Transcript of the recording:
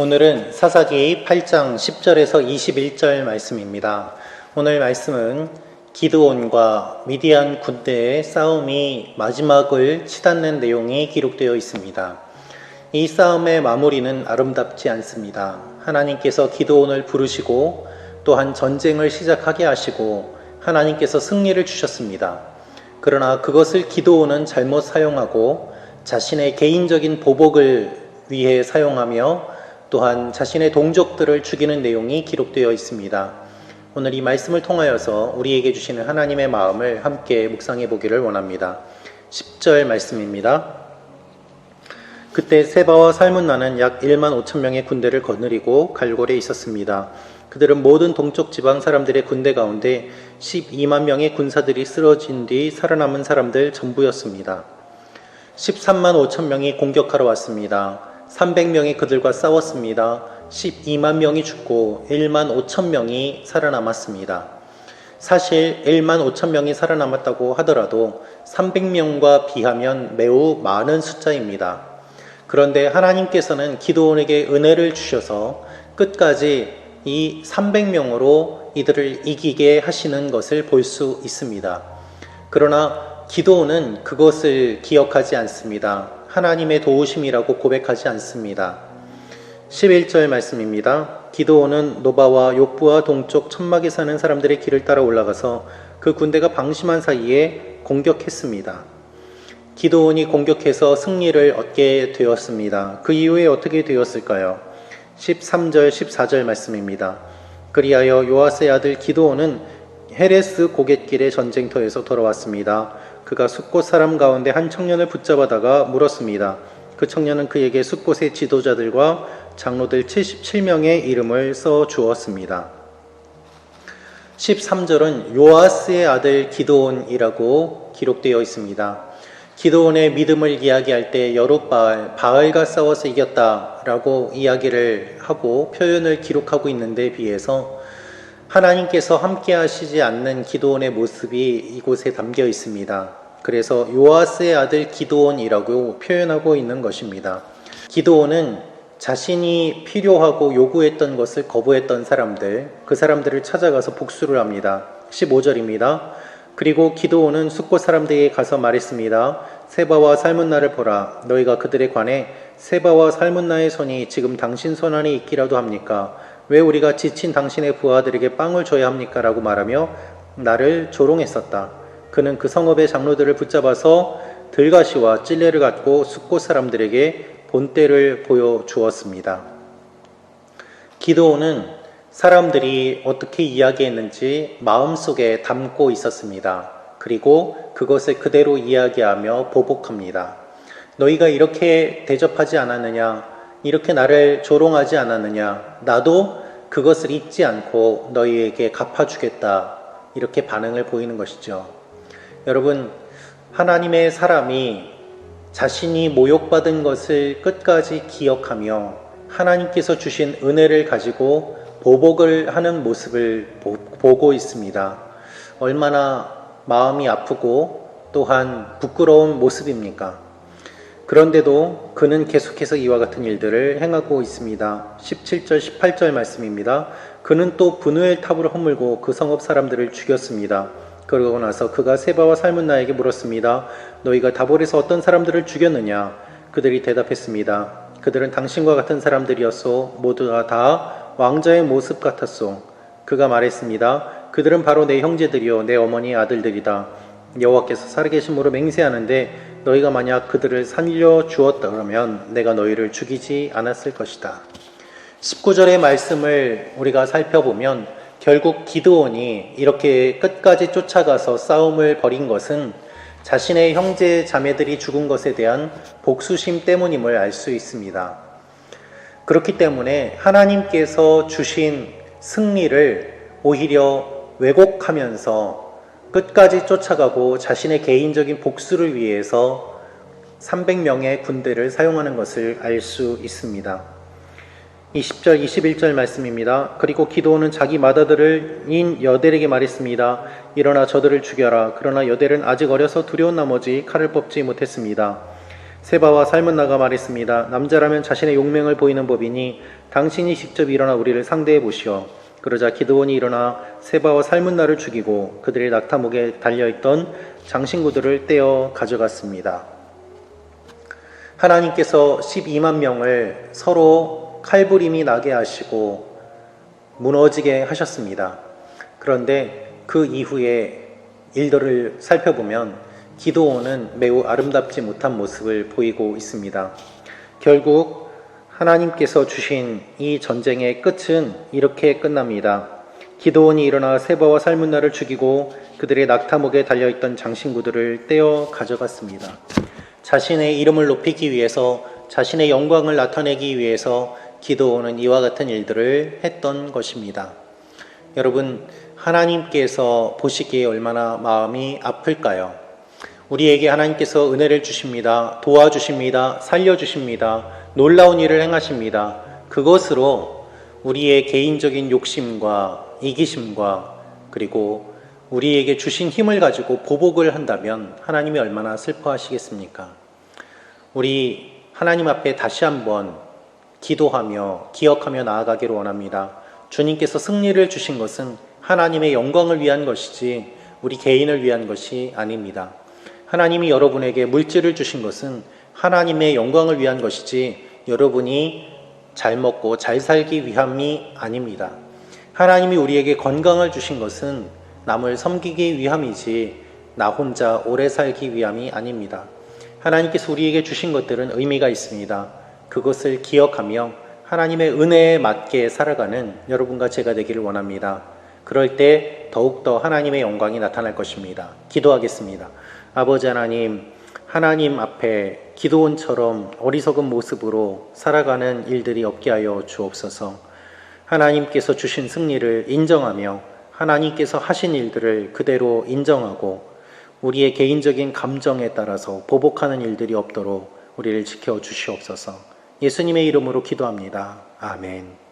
오늘은 사사기 8장 10절에서 21절 말씀입니다. 오늘 말씀은 기드온과 미디안 군대의 싸움이 마지막을 치닫는 내용이 기록되어 있습니다. 이 싸움의 마무리는 아름답지 않습니다. 하나님께서 기드온을 부르시고 또한 전쟁을 시작하게 하시고 하나님께서 승리를 주셨습니다. 그러나 그것을 기드온은 잘못 사용하고 자신의 개인적인 보복을 위해 사용하며 또한 자신의 동족들을 죽이는 내용이 기록되어 있습니다. 오늘 이 말씀을 통하여서 우리에게 주시는 하나님의 마음을 함께 묵상해 보기를 원합니다. 10절 말씀입니다. 그때 세바와 살문나는 약 1만 5천 명의 군대를 거느리고 갈골에 있었습니다. 그들은 모든 동쪽 지방 사람들의 군대 가운데 12만 명의 군사들이 쓰러진 뒤 살아남은 사람들 전부였습니다. 13만 5천 명이 공격하러 왔습니다. 300명이 그들과 싸웠습니다. 12만 명이 죽고 1만 5천 명이 살아남았습니다. 사실 1만 5천 명이 살아남았다고 하더라도 300명과 비하면 매우 많은 숫자입니다. 그런데 하나님께서는 기도원에게 은혜를 주셔서 끝까지 이 300명으로 이들을 이기게 하시는 것을 볼 수 있습니다. 그러나 기도원은 그것을 기억하지 않습니다. 하나님의 도우심이라고 고백하지 않습니다. 11절 말씀입니다. 기도원은 노바와 욕부와 동쪽 천막에 사는 사람들의 길을 따라 올라가서 그 군대가 방심한 사이에 공격했습니다. 기도원이 공격해서 승리를 얻게 되었습니다. 그 이후에 어떻게 되었을까요? 13절, 14절 말씀입니다. 그리하여 요아스의 아들 기도원은 헤레스 고갯길의 전쟁터에서 돌아왔습니다. 그가 숫곳 사람 가운데 한 청년을 붙잡아다가 물었습니다. 그 청년은 그에게 숫곳의 지도자들과 장로들 77명의 이름을 써 주었습니다. 13절은 요아스의 아들 기도온이라고 기록되어 있습니다. 기도온의 믿음을 이야기할 때 여룻바알, 바알과 싸워서 이겼다라고 이야기를 하고 표현을 기록하고 있는데 비해서 하나님께서 함께 하시지 않는 기도원의 모습이 이곳에 담겨 있습니다. 그래서 요아스의 아들 기도원이라고 표현하고 있는 것입니다. 기도원은 자신이 필요하고 요구했던 것을 거부했던 사람들, 그 사람들을 찾아가서 복수를 합니다. 15절입니다. 그리고 기도원은 숙고 사람들에게 가서 말했습니다. 세바와 살문나를 보라. 너희가 그들에 관해 세바와 살문나의 손이 지금 당신 손 안에 있기라도 합니까? 왜 우리가 지친 당신의 부하들에게 빵을 줘야 합니까? 라고 말하며 나를 조롱했었다. 그는 그 성읍의 장로들을 붙잡아서 들가시와 찔레를 갖고 숙고 사람들에게 본때를 보여주었습니다. 기도는 사람들이 어떻게 이야기했는지 마음속에 담고 있었습니다. 그리고 그것을 그대로 이야기하며 보복합니다. 너희가 이렇게 대접하지 않았느냐? 이렇게 나를 조롱하지 않았느냐? 나도 그것을 잊지 않고 너희에게 갚아주겠다. 이렇게 반응을 보이는 것이죠. 여러분, 하나님의 사람이 자신이 모욕받은 것을 끝까지 기억하며 하나님께서 주신 은혜를 가지고 보복을 하는 모습을 보 고 있습니다. 얼마나 마음이 아프고 또한 부끄러운 모습입니까? 그런데도 그는 계속해서 이와 같은 일들을 행하고 있습니다. 17절, 18절 말씀입니다. 그는 또 분우엘 탑을 허물고 그 성읍 사람들을 죽였습니다. 그러고 나서 그가 세바와 살문나에게 물었습니다. 너희가 다볼에서 어떤 사람들을 죽였느냐? 그들이 대답했습니다. 그들은 당신과 같은 사람들이었소. 모두가 다 왕자의 모습 같았소. 그가 말했습니다. 그들은 바로 내 형제들이요, 내 어머니 아들들이다. 여호와께서 살아계심으로 맹세하는데 너희가 만약 그들을 살려 주었다 그러면 내가 너희를 죽이지 않았을 것이다. 19절의 말씀을 우리가 살펴보면 결국 기드온이 이렇게 끝까지 쫓아가서 싸움을 벌인 것은 자신의 형제 자매들이 죽은 것에 대한 복수심 때문임을 알 수 있습니다. 그렇기 때문에 하나님께서 주신 승리를 오히려 왜곡하면서 끝까지 쫓아가고 자신의 개인적인 복수를 위해서 300명의 군대를 사용하는 것을 알 수 있습니다. 20절, 21절 말씀입니다. 그리고 기도는 자기 마다들을 인 여델에게 말했습니다. 일어나 저들을 죽여라. 그러나 여델은 아직 어려서 두려운 나머지 칼을 뽑지 못했습니다. 세바와 삶은 나가 말했습니다. 남자라면 자신의 용맹을 보이는 법이니 당신이 직접 일어나 우리를 상대해 보시오. 그러자 기드온이 일어나 세바와 삶은 나를 죽이고 그들의 낙타목에 달려있던 장신구들을 떼어 가져갔습니다. 하나님께서 12만 명을 서로 칼부림이 나게 하시고 무너지게 하셨습니다. 그런데 그 이후에 일들을 살펴보면 기도원은 매우 아름답지 못한 모습을 보이고 있습니다. 결국 하나님께서 주신 이 전쟁의 끝은 이렇게 끝납니다. 기도원이 일어나 세바와 살문나를 죽이고 그들의 낙타목에 달려있던 장신구들을 떼어 가져갔습니다. 자신의 이름을 높이기 위해서 자신의 영광을 나타내기 위해서 기도원은 이와 같은 일들을 했던 것입니다. 여러분, 하나님께서 보시기에 얼마나 마음이 아플까요? 우리에게 하나님께서 은혜를 주십니다. 도와주십니다. 살려주십니다. 놀라운 일을 행하십니다. 그것으로 우리의 개인적인 욕심과 이기심과 그리고 우리에게 주신 힘을 가지고 보복을 한다면 하나님이 얼마나 슬퍼하시겠습니까? 우리 하나님 앞에 다시 한번 기도하며 기억하며 나아가기를 원합니다. 주님께서 승리를 주신 것은 하나님의 영광을 위한 것이지 우리 개인을 위한 것이 아닙니다. 하나님이 여러분에게 물질을 주신 것은 하나님의 영광을 위한 것이지 여러분이 잘 먹고 잘 살기 위함이 아닙니다. 하나님이 우리에게 건강을 주신 것은 남을 섬기기 위함이지 나 혼자 오래 살기 위함이 아닙니다. 하나님께서 우리에게 주신 것들은 의미가 있습니다. 그것을 기억하며 하나님의 은혜에 맞게 살아가는 여러분과 제가 되기를 원합니다. 그럴 때 더욱더 하나님의 영광이 나타날 것입니다. 기도하겠습니다. 아버지 하나님, 하나님 앞에 기도원처럼 어리석은 모습으로 살아가는 일들이 없게 하여 주옵소서. 하나님께서 주신 승리를 인정하며 하나님께서 하신 일들을 그대로 인정하고 우리의 개인적인 감정에 따라서 보복하는 일들이 없도록 우리를 지켜 주시옵소서. 예수님의 이름으로 기도합니다. 아멘.